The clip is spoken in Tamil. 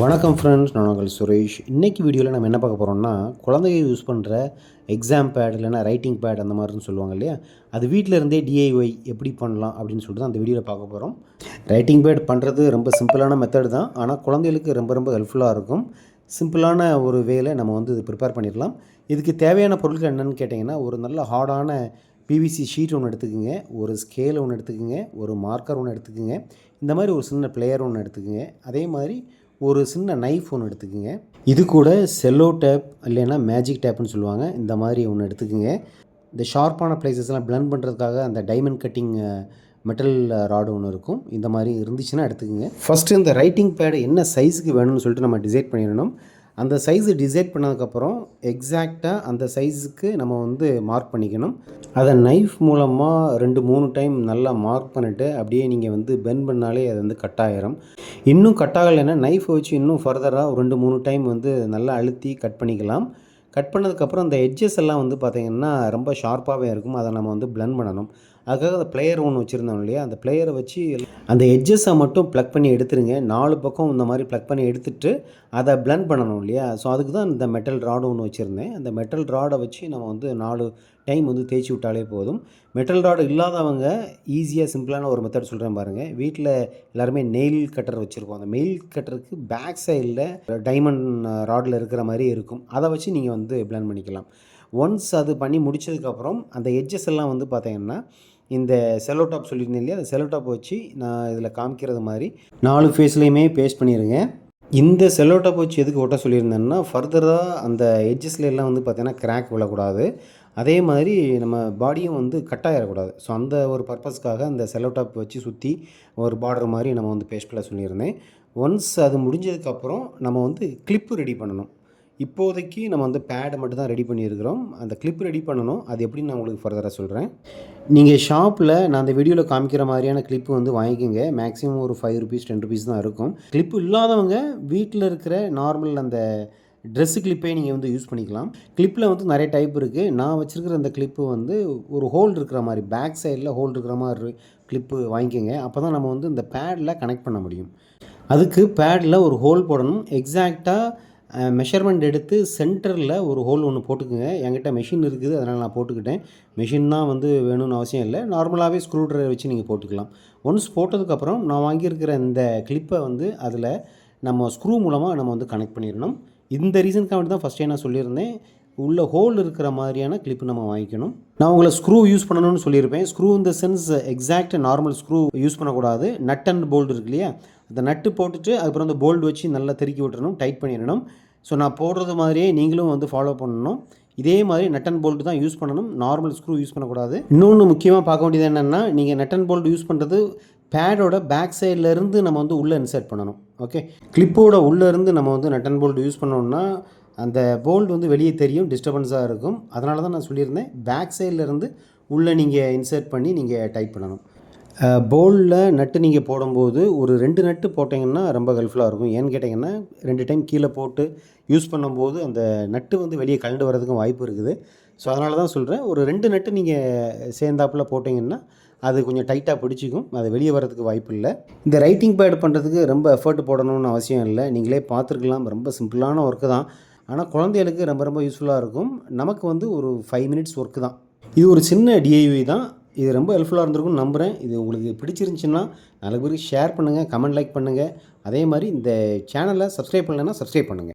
வணக்கம் ஃப்ரெண்ட்ஸ் நான் உங்கள் சுரேஷ். இன்றைக்கி வீடியோவில் நம்ம என்ன பார்க்க போகிறோம்னா குழந்தைங்க யூஸ் பண்ணுற எக்ஸாம் பேட் இல்லைன்னா ரைட்டிங் பேட் அந்த மாதிரின்னு சொல்லுவாங்க இல்லையா? அது வீட்டில் இருந்தே டிஐஒய் எப்படி பண்ணலாம் அப்படின்னு சொல்லிட்டு தான் அந்த வீடியோவில் பார்க்க போகிறோம் ரைட்டிங் பேட் பண்ணுறது ரொம்ப சிம்பிளான மெத்தட் தான். ஆனால் குழந்தைகளுக்கு ரொம்ப ரொம்ப ஹெல்ப்ஃபுல்லாக இருக்கும். சிம்பிளான ஒரு வேலை நம்ம வந்து இது ப்ரிப்பேர் பண்ணிடலாம். இதுக்கு தேவையான பொருட்கள் என்னென்னு கேட்டிங்கன்னா ஒரு நல்ல ஹார்டான பிவிசி ஷீட் ஒன்று எடுத்துக்கோங்க. ஒரு ஸ்கேல் ஒன்று எடுத்துக்கோங்க. ஒரு மார்க்கர் ஒன்று எடுத்துக்கோங்க. இந்த மாதிரி ஒரு சின்ன பிளேயர் ஒன்று எடுத்துக்கோங்க. அதே மாதிரி ஒரு சின்ன நைஃப் ஒன்று எடுத்துக்கோங்க. இது கூட செல்லோ டேப் இல்லைன்னா மேஜிக் டேப்னு சொல்லுவாங்க. இந்த மாதிரி ஒன்று எடுத்துக்கோங்க. இந்த ஷார்ப்பான பிளேசஸ்லாம் பிளண்ட் பண்ணுறதுக்காக அந்த டைமண்ட் கட்டிங் மெட்டல் ராடு ஒன்று இருக்கும். இந்த மாதிரி இருந்துச்சுன்னா எடுத்துக்கோங்க. ஃபஸ்ட்டு இந்த ரைட்டிங் பேடு என்ன சைஸுக்கு வேணும்னு சொல்லிட்டு நம்ம டிசைட் பண்ணிடணும். அந்த சைஸு டிசைட் பண்ணதுக்கப்புறம் எக்ஸாக்டாக அந்த சைஸுக்கு நம்ம வந்து மார்க் பண்ணிக்கணும். அதை நைஃப் மூலமாக ரெண்டு மூணு டைம் நல்லா மார்க் பண்ணிவிட்டு அப்படியே நீங்கள் வந்து பென் பண்ணாலே அது வந்து கட் ஆகிரும் இன்னும் கட் ஆகலைன்னா நைஃப் வச்சு இன்னும் ஃபர்தராக ரெண்டு மூணு டைம் வந்து நல்லா அழுத்தி கட் பண்ணிக்கலாம். கட் பண்ணதுக்கப்புறம் அந்த எட்ஜஸ் எல்லாம் வந்து பார்த்திங்கன்னா ரொம்ப ஷார்ப்பாகவே இருக்கும். அதை நம்ம வந்து blend பண்ணணும். அதுக்காக அந்த பிளேயர் ஒன்று வச்சுருந்தோம் இல்லையா? அந்த பிளேயரை வச்சு அந்த எட்ஜஸை மட்டும் ப்ளக் பண்ணி எடுத்துருங்க. நாலு பக்கம் இந்த மாதிரி ப்ளக் பண்ணி எடுத்துட்டு அதை பிளண்ட் பண்ணணும் இல்லையா? ஸோ அதுக்கு தான் இந்த மெட்டல் ராடு ஒன்று வச்சுருந்தேன். அந்த மெட்டல் ராடை வச்சு நம்ம வந்து நாலு டைம் வந்து தேய்ச்சி விட்டாலே போதும். மெட்டல் ராடு இல்லாதவங்க ஈஸியாக சிம்பிளான ஒரு மெத்தட் சொல்கிறேன் பாருங்கள் வீட்டில் எல்லாருமே நெயில் கட்டர் வச்சுருப்போம். அந்த மெயில் கட்டருக்கு பேக் சைடில் டைமண்ட் ராடில் இருக்கிற மாதிரி இருக்கும். அதை வச்சு நீங்கள் வந்து பிளான் பண்ணிக்கலாம். ஒன்ஸ் அது பண்ணி முடிச்சதுக்கப்புறம் அந்த எட்ஜஸ் எல்லாம் வந்து பார்த்தீங்கன்னா இந்த செலோ டாப் சொல்லியிருந்தேன் இல்லையா? அந்த செலோ டாப் வச்சு நான் இதில் காமிக்கிறது மாதிரி நாலு ஃபேஸ்லேயுமே பேஸ்ட் பண்ணிடுங்க இந்த செல்லோ டாப் வச்சு எதுக்கு ஒட்ட சொல்லியிருந்தேன்னா ஃபர்தராக அந்த எட்ஜஸ்ல எல்லாம் வந்து பார்த்தீங்கன்னா கிராக் விழக்கூடாது. அதே மாதிரி நம்ம பாடியும் வந்து கட்டாயிடக்கூடாது ஸோ அந்த ஒரு பர்பஸ்க்காக அந்த செல்லோ டாப் வச்சு சுற்றி ஒரு பார்டர் மாதிரி நம்ம வந்து பேஸ்ட் பண்ண சொல்லியிருந்தேன். ஒன்ஸ் அது முடிஞ்சதுக்கப்புறம் நம்ம வந்து கிளிப்பு ரெடி பண்ணணும். இப்போதைக்கு நம்ம வந்து பேடை மட்டும் தான் ரெடி பண்ணியிருக்கிறோம். அந்த கிளிப் ரெடி பண்ணணும். அது எப்படின்னு நான் உங்களுக்கு ஃபர்தராக சொல்கிறேன் நீங்கள் ஷாப்பில் நான் அந்த வீடியோவில் காமிக்கிற மாதிரியான கிளிப்பு வந்து வாங்கிக்கோங்க. மேக்ஸிமம் ஒரு ஃபைவ் ருபீஸ் டென் ருபீஸ் தான் இருக்கும். கிளிப்பு இல்லாதவங்க வீட்டில் இருக்கிற நார்மல் அந்த ட்ரெஸ்ஸு கிளிப்பே நீங்கள் வந்து யூஸ் பண்ணிக்கலாம். கிளிப்பில் வந்து நிறைய டைப் இருக்குது நான் வச்சுருக்கிற அந்த கிளிப்பு வந்து ஒரு ஹோல் இருக்கிற மாதிரி பேக் சைடில் ஹோல் இருக்கிற மாதிரி கிளிப்பு வாங்கிக்கோங்க. அப்போ தான் நம்ம வந்து இந்த பேடில் கனெக்ட் பண்ண முடியும். அதுக்கு பேடில் ஒரு ஹோல் போடணும். எக்ஸாக்டாக மெஷர்மெண்ட் எடுத்து சென்டரில் ஒரு ஹோல் ஒன்று போட்டுக்குங்க. என்கிட்ட மெஷின் இருக்குது அதனால் நான் போட்டுக்கிட்டேன். மெஷின் தான் வந்து வேணும்னு அவசியம் இல்லை. நார்மலாகவே ஸ்க்ரூ ட்ரைவர் வச்சு நீங்கள் போட்டுக்கலாம். ஒன்ஸ் போட்டதுக்கப்புறம் நான் வாங்கியிருக்கிற இந்த கிளிப்பை வந்து அதில் நம்ம ஸ்க்ரூ மூலமாக நம்ம வந்து கனெக்ட் பண்ணிடணும். இந்த ரீசனுக்காக மட்டும் தான் ஃபஸ்ட்டே நான் சொல்லியிருந்தேன். உள்ள ஹோல் இருக்கிற மாதிரியான கிளிப்பு நம்ம வாங்கிக்கணும். நான் உங்களை ஸ்க்ரூ யூஸ் பண்ணணும்னு சொல்லியிருப்பேன். ஸ்க்ரூ இந்த sense exact normal screw use பண்ணக்கூடாது. நட் அண்ட் போல்டு இருக்கு இல்லையா? அந்த நட்டு போட்டுட்டு அதுக்கப்புறம் அந்த போல்டு வச்சு நல்லா திருக்கி விட்டுறணும் டைட் பண்ணிடணும். ஸோ நான் போடுறது மாதிரியே நீங்களும் வந்து ஃபாலோ பண்ணணும். இதே மாதிரி நட் அண்ட் போல்ட்டு தான் யூஸ் பண்ணணும். நார்மல் ஸ்க்ரூ யூஸ் பண்ணக்கூடாது. இன்னொன்று முக்கியமாக பார்க்க வேண்டியது என்னென்னா நீங்கள் நட் அண்ட் போல்ட் யூஸ் பண்ணுறது பேடோட பேக் சைட்லேருந்து நம்ம வந்து உள்ளே இன்சர்ட் பண்ணணும். ஓகே கிளிப்போட உள்ளேருந்து நம்ம வந்து நட் அண்ட் போல்ட் யூஸ் பண்ணோம்னா அந்த போல்டு வந்து வெளியே தெரியும் டிஸ்டர்பன்ஸாக இருக்கும். அதனால தான் நான் சொல்லியிருந்தேன் பேக் சைட்லேருந்து உள்ளே நீங்கள் இன்சர்ட் பண்ணி நீங்கள் டைப் பண்ணணும். பவுலில் நட்டு நீங்கள் போடும்போது ஒரு ரெண்டு நட்டு போட்டிங்கன்னா ரொம்ப ஹெல்ப்ஃபுல்லாக இருக்கும். ஏன்னு கேட்டிங்கன்னா ரெண்டு டைம் கீழே போட்டு யூஸ் பண்ணும்போது அந்த நட்டு வந்து வெளியே கலண்டு வரதுக்கும் வாய்ப்பு இருக்குது. ஸோ அதனால தான் சொல்கிறேன் ஒரு ரெண்டு நட்டு நீங்கள் சேர்ந்தாப்பில் போட்டிங்கன்னா அது கொஞ்சம் டைட்டாக பிடிச்சிக்கும். அது வெளியே வரதுக்கு வாய்ப்பு இல்லை. இந்த ரைட்டிங் பேட் பண்ணுறதுக்கு ரொம்ப எஃபர்ட் போடணும்னு அவசியம் இல்லை. நீங்களே பார்த்துருக்கலாம். ரொம்ப சிம்பிளான ஒர்க்கு தான். ஆனால் குழந்தைகளுக்கு ரொம்ப ரொம்ப யூஸ்ஃபுல்லாக இருக்கும். நமக்கு வந்து ஒரு ஃபைவ் மினிட்ஸ் ஒர்க்கு தான். இது ஒரு சின்ன டிஐவி தான். இது ரொம்ப ஹெல்ப்ஃபுல்லாக இருந்திருக்கும்னு நம்புகிறேன் இது உங்களுக்கு பிடிச்சிருந்துச்சின்னா நாலு பேருக்கு ஷேர் பண்ணுங்கள் கமெண்ட் லைக் பண்ணுங்கள் அதே மாதிரி இந்த சேனலை சப்ஸ்கிரைப் பண்ணலைன்னா சப்ஸ்கிரைப் பண்ணுங்கள்